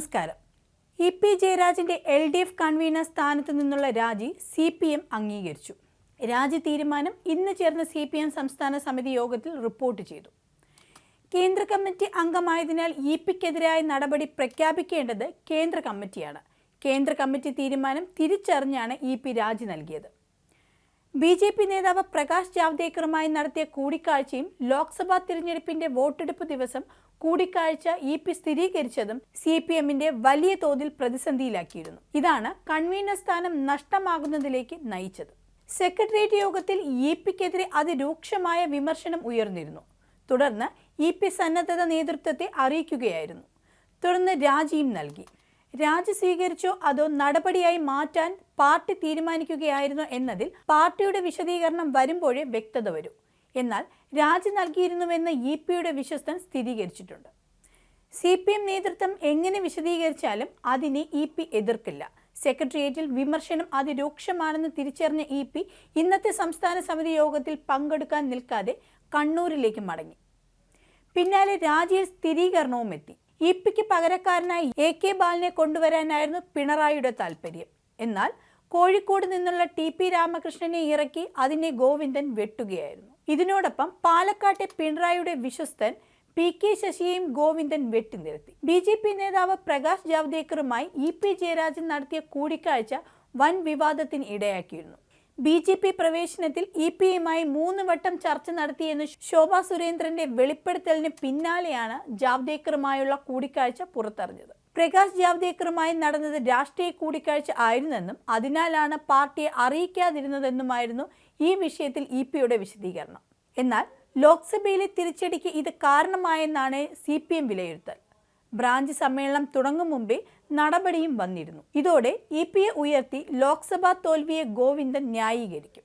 നമസ്കാരം. E P ജയരാജന്റെ L D F convener സ്ഥാനത്തു നിന്നുള്ള രാജി സി പി എം അംഗീകരിച്ചു. രാജി തീരുമാനം ഇന്ന് ചേർന്ന സി പി എം സംസ്ഥാന സമിതി യോഗത്തിൽ റിപ്പോർട്ട് ചെയ്തു. കേന്ദ്ര കമ്മിറ്റി അംഗമായതിനാൽ ഇ പിക്കെതിരായ നടപടി പ്രഖ്യാപിക്കേണ്ടത് കേന്ദ്ര കമ്മിറ്റിയാണ്. കേന്ദ്ര കമ്മിറ്റി തീരുമാനം തിരിച്ചറിഞ്ഞാണ് ഇ പി രാജി നൽകിയത്. ബി ജെ പി നേതാവ് പ്രകാശ് ജാവ്ദേക്കറുമായി നടത്തിയ കൂടിക്കാഴ്ചയും ലോക്സഭാ തിരഞ്ഞെടുപ്പിന്റെ വോട്ടെടുപ്പ് ദിവസം കൂടിക്കാഴ്ച ഇ പി സ്ഥിരീകരിച്ചതും സി പി എമ്മിന്റെ വലിയ തോതിൽ പ്രതിസന്ധിയിലാക്കിയിരുന്നു. ഇതാണ് കൺവീനർ സ്ഥാനം നഷ്ടമാകുന്നതിലേക്ക് നയിച്ചത്. സെക്രട്ടേറിയറ്റ് യോഗത്തിൽ ഇ പിക്കെതിരെ അതിരൂക്ഷമായ വിമർശനം ഉയർന്നിരുന്നു. തുടർന്ന് ഇ പി സന്നദ്ധത നേതൃത്വത്തെ അറിയിക്കുകയായിരുന്നു. തുടർന്ന് രാജിയും നൽകി. രാജി സ്വീകരിച്ചോ അതോ നടപടിയായി മാറ്റാൻ പാർട്ടി തീരുമാനിക്കുകയായിരുന്നോ എന്നതിൽ പാർട്ടിയുടെ വിശദീകരണം വരുമ്പോഴേ വ്യക്തത വരൂ. എന്നാൽ രാജി നൽകിയിരുന്നുവെന്ന് ഇ പിയുടെ വിശ്വസ്തൻ സ്ഥിരീകരിച്ചിട്ടുണ്ട്. സി പി എം നേതൃത്വം എങ്ങനെ വിശദീകരിച്ചാലും അതിനെ ഇ പി എതിർക്കില്ല. സെക്രട്ടേറിയറ്റിൽ വിമർശനം അതിരൂക്ഷമാണെന്ന് തിരിച്ചറിഞ്ഞ ഇ പി ഇന്നത്തെ സംസ്ഥാന സമിതി യോഗത്തിൽ പങ്കെടുക്കാൻ നിൽക്കാതെ കണ്ണൂരിലേക്ക് മടങ്ങി. പിന്നാലെ രാജിയിൽ സ്ഥിരീകരണവും എത്തി. ഇ പിക്ക് പകരക്കാരനായി എ കെ ബാലിനെ കൊണ്ടുവരാനായിരുന്നു പിണറായിയുടെ താൽപ്പര്യം എന്നാൽ കോഴിക്കോട് നിന്നുള്ള ടി പി രാമകൃഷ്ണനെ ഇറക്കി അതിനെ ഗോവിന്ദൻ വെട്ടുകയായിരുന്നു. ഇതിനോടൊപ്പം പാലക്കാട്ടെ പിണറായിയുടെ വിശ്വസ്തൻ പി കെ ശശിയെയും ഗോവിന്ദൻ വെട്ടിനിരത്തി ബി ജെ പി നേതാവ് പ്രകാശ് ജാവ്ദേക്കറുമായി ഇ പി ജയരാജൻ നടത്തിയ കൂടിക്കാഴ്ച വൻ വിവാദത്തിന് ഇടയാക്കിയിരുന്നു. ബി ജെ പി പ്രവേശനത്തിൽ ഇ പിയുമായി മൂന്ന് വട്ടം ചർച്ച നടത്തിയെന്ന് ശോഭാ സുരേന്ദ്രന്റെ വെളിപ്പെടുത്തലിന് പിന്നാലെയാണ് ജാവ്ദേക്കറുമായുള്ള കൂടിക്കാഴ്ച പുറത്തറിഞ്ഞത്. പ്രകാശ് ജാവ്ദേക്കറുമായി നടന്നത് രാഷ്ട്രീയ കൂടിക്കാഴ്ച ആയിരുന്നെന്നും അതിനാലാണ് പാർട്ടിയെ അറിയിക്കാതിരുന്നതെന്നുമായിരുന്നു ഈ വിഷയത്തിൽ ഇ പിയുടെ വിശദീകരണം. എന്നാൽ ലോക്സഭയിലെ തിരിച്ചടിക്ക് ഇത് കാരണമായെന്നാണ് സി പി എം വിലയിരുത്തൽ. ബ്രാഞ്ച് സമ്മേളനം തുടങ്ങും മുമ്പേ നടപടിയും വന്നിരുന്നു. ഇതോടെ ഇ പിയെ ഉയർത്തി ലോക്സഭാ തോൽവിയെ ഗോവിന്ദൻ ന്യായീകരിക്കും.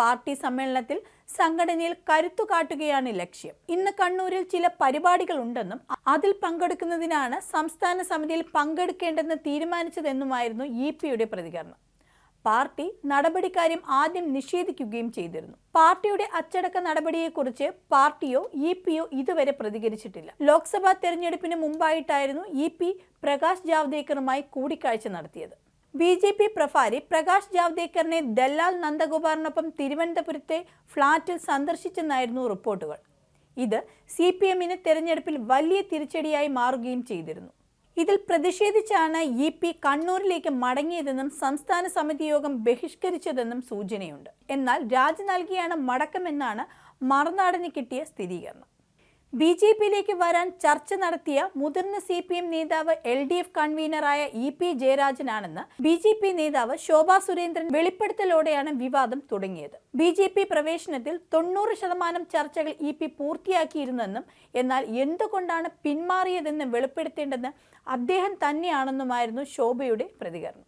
പാർട്ടി സമ്മേളനത്തിൽ സംഘടനയിൽ കരുത്തു കാട്ടുകയാണ് ലക്ഷ്യം. ഇന്ന് കണ്ണൂരിൽ ചില പരിപാടികൾ ഉണ്ടെന്നും അതിൽ പങ്കെടുക്കുന്നതിനാണ് സംസ്ഥാന സമിതിയിൽ പങ്കെടുക്കേണ്ടെന്ന് തീരുമാനിച്ചതെന്നുമായിരുന്നു ഇ പിയുടെ പ്രതികരണം. പാർട്ടി നടപടിക്കാര്യം ആദ്യം നിഷേധിക്കുകയും ചെയ്തിരുന്നു. പാർട്ടിയുടെ അച്ചടക്ക നടപടിയെക്കുറിച്ച് പാർട്ടിയോ ഇ പിയോ ഇതുവരെ പ്രതികരിച്ചിട്ടില്ല. ലോക്സഭാ തെരഞ്ഞെടുപ്പിന് മുമ്പായിട്ടായിരുന്നു ഇ പി പ്രകാശ് ജാവ്ദേക്കറുമായി കൂടിക്കാഴ്ച നടത്തിയത്. ബി ജെ പി പ്രഭാരി പ്രകാശ് ജാവ്ദേക്കറിനെ ദല്ലാൽ നന്ദഗോപാറിനൊപ്പം തിരുവനന്തപുരത്തെ ഫ്ളാറ്റിൽ സന്ദർശിച്ചെന്നായിരുന്നു റിപ്പോർട്ടുകൾ. ഇത് സി പി എമ്മിന് തെരഞ്ഞെടുപ്പിൽ വലിയ തിരിച്ചടിയായി മാറുകയും ചെയ്തിരുന്നു. ഇതിൽ പ്രതിഷേധിച്ചാണ് ഇ പി കണ്ണൂരിലേക്ക് മടങ്ങിയതെന്നും സംസ്ഥാന സമിതി യോഗം ബഹിഷ്കരിച്ചതെന്നും സൂചനയുണ്ട്. എന്നാൽ രാജി നൽകിയാണ് മടക്കമെന്നാണ് മറുനാടന് കിട്ടിയ സ്ഥിരീകരണം. ബി ജെ പിയിലേക്ക് വരാൻ ചർച്ച നടത്തിയ മുതിർന്ന സി പി എം നേതാവ് എൽ ഡി എഫ് കൺവീനറായ ഇ പി ജയരാജനാണെന്ന് ബി ജെ പി നേതാവ് ശോഭാ സുരേന്ദ്രൻ വെളിപ്പെടുത്തലോടെയാണ് വിവാദം തുടങ്ങിയത്. ബി ജെ പി പ്രവേശനത്തിൽ തൊണ്ണൂറ് ശതമാനം ചർച്ചകൾ ഇ പി പൂർത്തിയാക്കിയിരുന്നെന്നും എന്നാൽ എന്തുകൊണ്ടാണ് പിന്മാറിയതെന്ന് വെളിപ്പെടുത്തേണ്ടെന്ന് അദ്ദേഹം തന്നെയാണെന്നുമായിരുന്നു ശോഭയുടെ പ്രതികരണം.